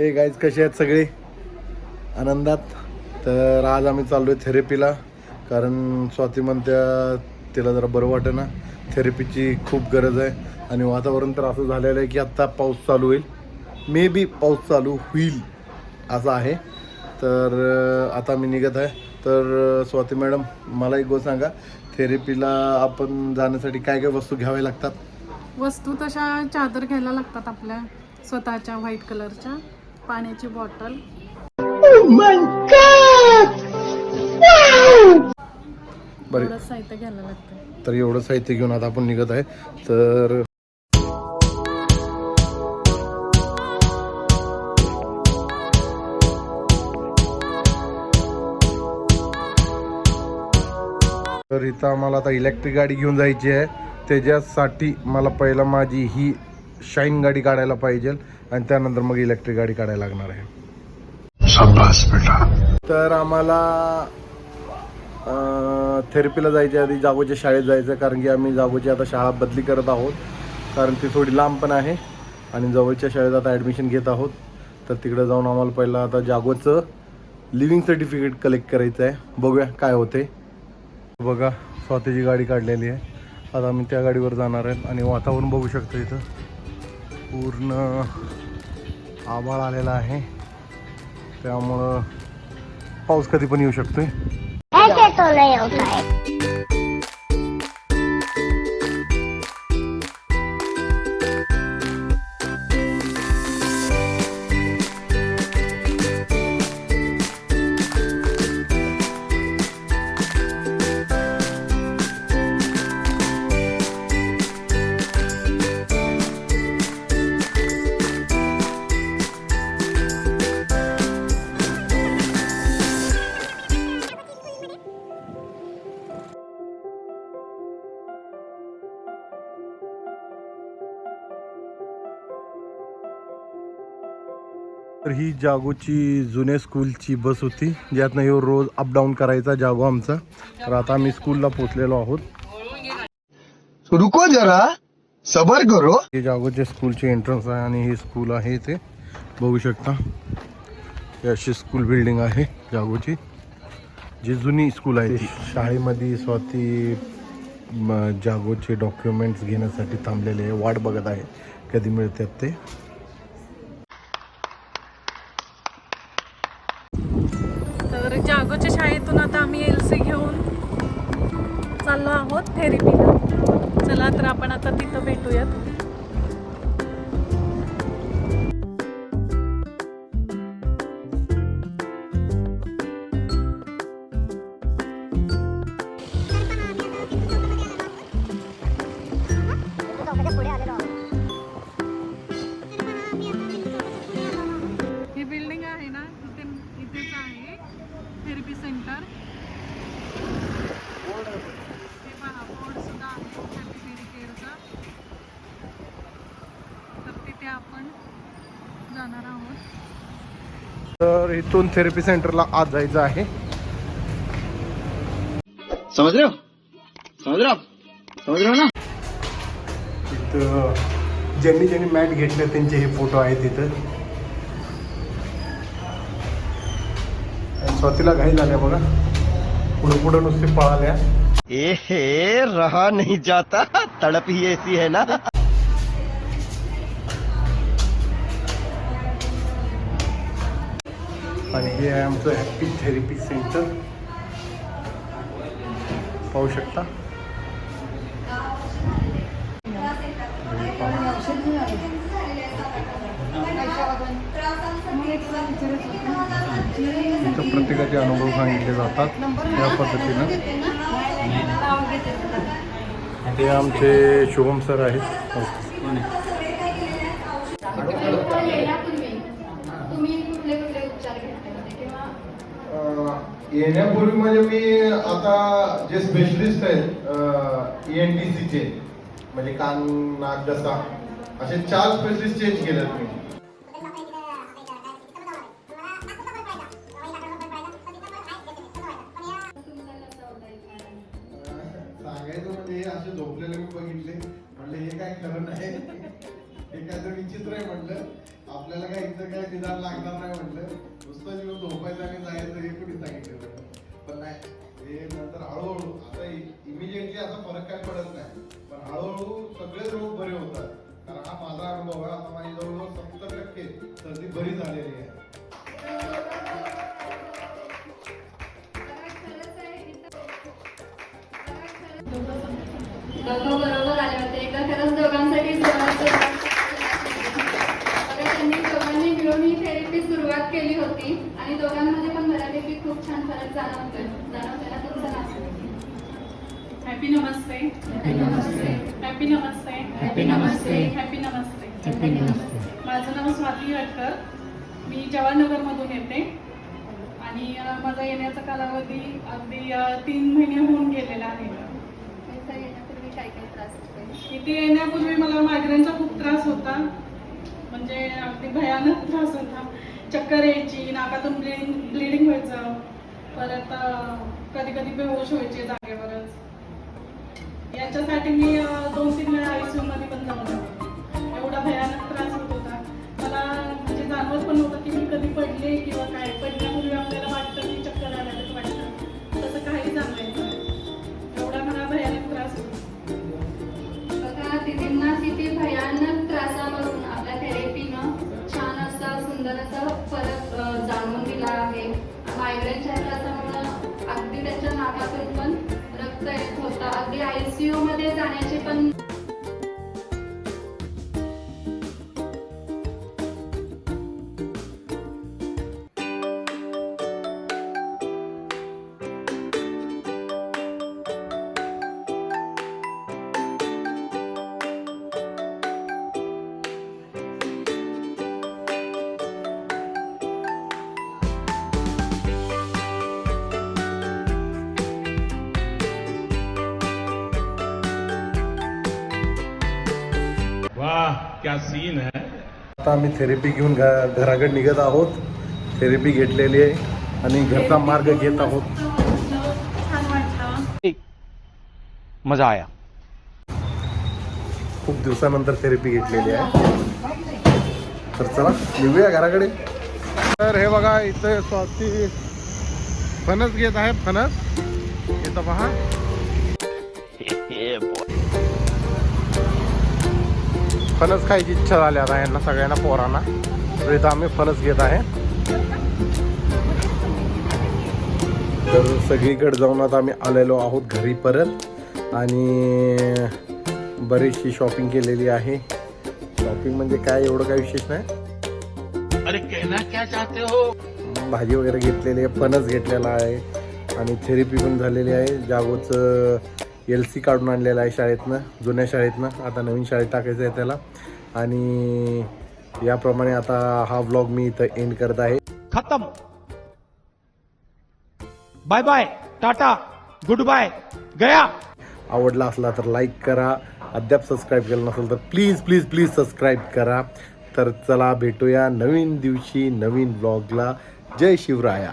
हे गाईज कसे आहेत सगळे? आनंदात. तर आज आम्ही चाललो आहे थेरपीला कारण स्वाती म्हणत्या तिला जरा बरं वाटतं ना थेरपीची खूप गरज आहे. आणि वातावरण तर असं झालेलं आहे की आत्ता पाऊस चालू होईल. मे बी पाऊस चालू होईल असं आहे. तर आता मी निघत आहे. तर स्वाती मॅडम मला एक गोष्ट सांगा. थेरपीला आपण जाण्यासाठी काय काय वस्तू घ्याव्या लागतात? वस्तू तशा चादर घ्यायला लागतात आपल्या स्वतःच्या व्हाईट कलरच्या पाण्याची बॉटल. बरं. एवढं साहित्य घ्यायला लागतं तर एवढं साहित्य घेऊन आता आपण निघत आहे. तर तर इथं आम्हाला आता इलेक्ट्रिक गाडी घेऊन जायची आहे. त्याच्यासाठी मला पहिला माझी ही शाईन गाडी काढायला पाहिजे. आणि त्यानंतर मग इलेक्ट्रिक गाडी काढायला लागणार आहे. तर आम्हाला थेरपीला जायच्या आधी जागोच्या शाळेत जायचं कारण की आम्ही जागोची आता शाळा बदली करत आहोत. कारण ती थोडी लांब पण आहे आणि जवळच्या शाळेत आता ॲडमिशन घेत आहोत. तर तिकडे जाऊन आम्हाला पहिलं आता जागोचं लिव्हिंग सर्टिफिकेट कलेक्ट करायचं आहे. बघूया काय होते. बघा स्वतःची गाडी काढलेली आहे. आता आम्ही त्या गाडीवर जाणार आहे आणि वातावरण बघू शकतो इथं. पूर्ण आभाळ आलेला आहे. त्यामुळं पाऊस कधी पण येऊ शकतोय. तर ही जागोची जुन्या स्कूलची बस होती. ज्यातनं ह्यो रोज अपडाऊन करायचा जागो आमचा. तर आता आम्ही स्कूलला पोचलेलो आहोत. रुको जरा. सबर करो. हे जागोचे स्कूलचे एंट्रन्स आहे आणि ही स्कूल आहे ते बघू शकता. ही अशी स्कूल बिल्डिंग आहे जागोची. जी जुनी स्कूल आहे शाळेमध्ये स्वाती जागोचे डॉक्युमेंट्स घेण्यासाठी थांबलेले आहे. वाट बघत आहे. कधी मिळतात ते? थेरपीला चला तर आपण आता तिथं भेटूयात. तर इथून थेरपी सेंटरला आज जायचं आहे. हो हो आप? समझ रहे हो ना? तिथं ज्यांनी ज्यांनी मॅट घेतले त्यांचे हे फोटो आहेत तिथं स्वातीला घाई झाल्या बघा. पुढं पुढं नुसते पळाल्या. ए रहा नहीं जाता. तड़प ही ऐसी है ना? आणि हे आहे आमचं हॅपी थेरपी सेंटर पाहू शकता? इथं प्रत्येकाचे अनुभव सांगितले जातात या पद्धतीनं. हे आमचे शुभम सर आहेत. येण्यापूर्वी म्हणजे मी आता जे स्पेशलिस्ट आहेत एन टी सीचे म्हणजे कान नाक घसा असे चार स्पेशलिस्ट चेंज केलेत मी. सांगायचं म्हणजे असे झोपलेले मी बघितले. म्हणलं हे काय खरं नाही. हे काय तर विचित्र आहे म्हटलं आपल्याला काय इथं काय निदान लागणार नाही म्हटलं नुसतं जीव झोपायचं आणि जायचं हे कुणी सांगितलं पण नाही हे नंतर हळूहळू आता इमिजिएटली असा फरक काय पडत नाही. पण हळूहळू नमस्ते माझं नाव स्वाती हटकर मी जवाहरनगरमधून येते. आणि माझा येण्याचा कालावधी अगदी तीन महिने होऊन गेलेला आहे. इथं येण्यापूर्वी काय काय त्रास होतोय? इथे येण्यापूर्वी मला मायग्रेनचा खूप त्रास होता. म्हणजे अगदी भयानक त्रास होता. चक्कर यायची नाकातून ब्लिडिंग ब्लिडिंग व्हायचं. परत कधी कधी बेहोश व्हायचे जागेवरच. याच्यासाठी मी दोन तीन वेळा आयमध्ये पण जाऊन आले. एवढा भयानक त्रास होत होता. मला म्हणजे जाणवत पण नव्हतं की मी कधी पडले किंवा काय. पडण्यापूर्वी आपल्याला वाटतं की चक्कर आल्याचं वाटतं. तसं काही जाणवायचं एवढा मला भयानक त्रास होता. बघा दिदींना किती भयानक त्रासापासून आपल्या थेरपीनं छान असा सुंदर असा फरक जाणून दिला आहे. मायग्रेनच्या त्रासामुळं अगदी त्यांच्या नाकातून पण रक्त येत होता. अगदी आयसीयू मध्ये जाण्याचे पण क्या सीन है? आता आम्ही थेरपी घेऊन घराकडे निघत आहोत. थेरपी घेतलेली आहे आणि घरचा मार्ग घेत आहोत. मजा आया. खूप दिवसानंतर थेरपी घेतलेली आहे. तर चला निघूया घराकडे. तर हे बघा इथं स्वाती फणस घेत आहे फणस. इथं पहा. फणस खायची इच्छा झाली आता यांना सगळ्यांना पोरांना. तर इथं आम्ही फणस घेत आहे. तर सगळीकडे जाऊन आता आम्ही आलेलो आहोत घरी परत. आणि बरीचशी शॉपिंग केलेली आहे. शॉपिंग म्हणजे काय एवढं काय विशेष नाही. अरे कहना क्या चाहते हो? भाजी वगैरे घेतलेली आहे फणस घेतलेला आहे. आणि थेरपी पण झालेली आहे. जागोचं एल सी काढून आणलेलं आहे शाळेतनं जुन्या शाळेतनं. आता नवीन शाळेत टाकायचं आहे त्याला. आणि याप्रमाणे आता हा व्लॉग मी इथं एंड करत आहे. खत्म. Bye bye tata good bye गया. आवडला असला तर लाईक करा. अद्याप सबस्क्राईब केलं नसेल तर प्लीज प्लीज प्लीज सबस्क्राईब करा. तर चला भेटूया नवीन दिवशी नवीन ब्लॉगला जय शिवराया.